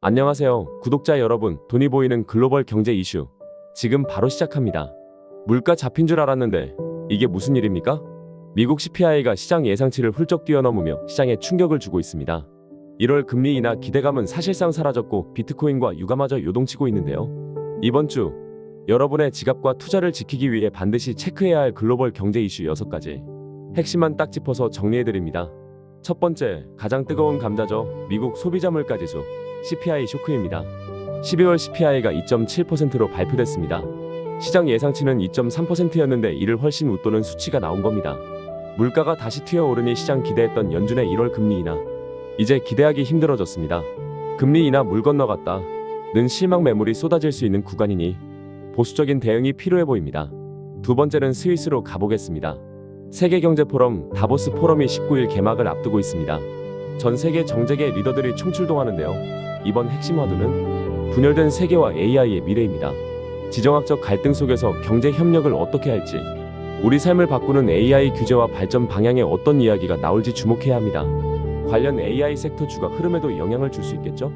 안녕하세요. 구독자 여러분, 돈이 보이는 글로벌 경제 이슈. 지금 바로 시작합니다. 물가 잡힌 줄 알았는데 이게 무슨 일입니까? 미국 CPI가 시장 예상치를 훌쩍 뛰어넘으며 시장에 충격을 주고 있습니다. 1월 금리 인하 기대감은 사실상 사라졌고 비트코인과 유가마저 요동치고 있는데요. 이번 주 여러분의 지갑과 투자를 지키기 위해 반드시 체크해야 할 글로벌 경제 이슈 6가지 핵심만 딱 짚어서 정리해드립니다. 첫 번째, 가장 뜨거운 감자죠. 미국 소비자 물가 지수 CPI 쇼크입니다. 12월 CPI가 2.7%로 발표됐습니다. 시장 예상치는 2.3%였는데 이를 훨씬 웃도는 수치가 나온 겁니다. 물가가 다시 튀어오르니 시장 기대했던 연준의 1월 금리 인하 이제 기대하기 힘들어졌습니다. 금리 인하 물 건너갔다. 는 실망 매물이 쏟아질 수 있는 구간이니 보수적인 대응이 필요해 보입니다. 두 번째는 스위스로 가보겠습니다. 세계경제포럼 다보스 포럼이 19일 개막을 앞두고 있습니다. 전 세계 정재계 리더들이 총출동하는데요. 이번 핵심 화두는 분열된 세계와 AI의 미래입니다. 지정학적 갈등 속에서 경제 협력을 어떻게 할지, 우리 삶을 바꾸는 AI 규제와 발전 방향에 어떤 이야기가 나올지 주목해야 합니다. 관련 AI 섹터 주가 흐름에도 영향을 줄 수 있겠죠?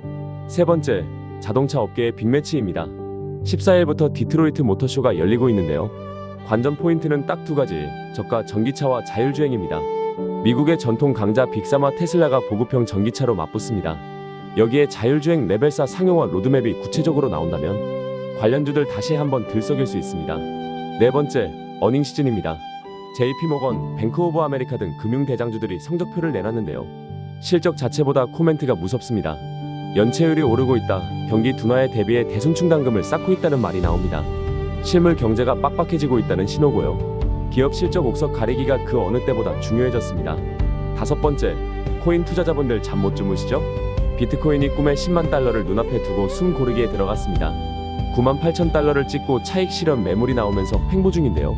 세 번째, 자동차 업계의 빅매치입니다. 14일부터 디트로이트 모터쇼가 열리고 있는데요. 관전 포인트는 딱 두 가지, 저가 전기차와 자율주행입니다. 미국의 전통 강자 빅사마 테슬라가 보급형 전기차로 맞붙습니다. 여기에 자율주행 레벨 4 상용화 로드맵이 구체적으로 나온다면 관련주들 다시 한번 들썩일 수 있습니다. 네 번째, 어닝 시즌입니다. JP모건, 뱅크 오브 아메리카 등 금융 대장주들이 성적표를 내놨는데요. 실적 자체보다 코멘트가 무섭습니다. 연체율이 오르고 있다. 경기 둔화에 대비해 대손 충당금을 쌓고 있다는 말이 나옵니다. 실물 경제가 빡빡해지고 있다는 신호고요. 기업 실적 옥석 가리기가 그 어느 때보다 중요해졌습니다. 다섯 번째, 코인 투자자분들 잠 못 주무시죠? 비트코인이 꿈의 10만 달러를 눈앞에 두고 숨 고르기에 들어갔습니다. 9만 8천 달러를 찍고 차익 실현 매물이 나오면서 횡보 중인데요.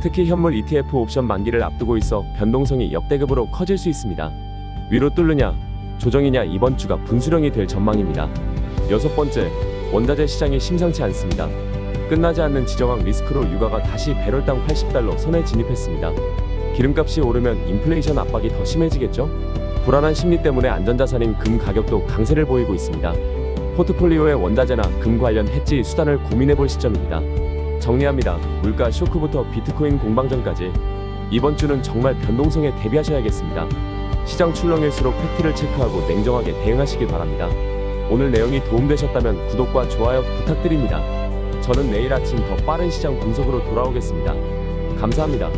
특히 현물 ETF 옵션 만기를 앞두고 있어 변동성이 역대급으로 커질 수 있습니다. 위로 뚫느냐, 조정이냐 이번 주가 분수령이 될 전망입니다. 여섯 번째, 원자재 시장이 심상치 않습니다. 끝나지 않는 지정학 리스크로 유가가 다시 배럴당 80달러 선에 진입했습니다. 기름값이 오르면 인플레이션 압박이 더 심해지겠죠? 불안한 심리 때문에 안전자산인 금 가격도 강세를 보이고 있습니다. 포트폴리오의 원자재나 금 관련 해지 수단을 고민해 볼 시점입니다. 정리합니다. 물가 쇼크부터 비트코인 공방전까지 이번 주는 정말 변동성에 대비하셔야겠습니다. 시장 출렁일수록 팩트를 체크하고 냉정하게 대응하시길 바랍니다. 오늘 내용이 도움되셨다면 구독과 좋아요 부탁드립니다. 저는 내일 아침 더 빠른 시장 분석으로 돌아오겠습니다. 감사합니다.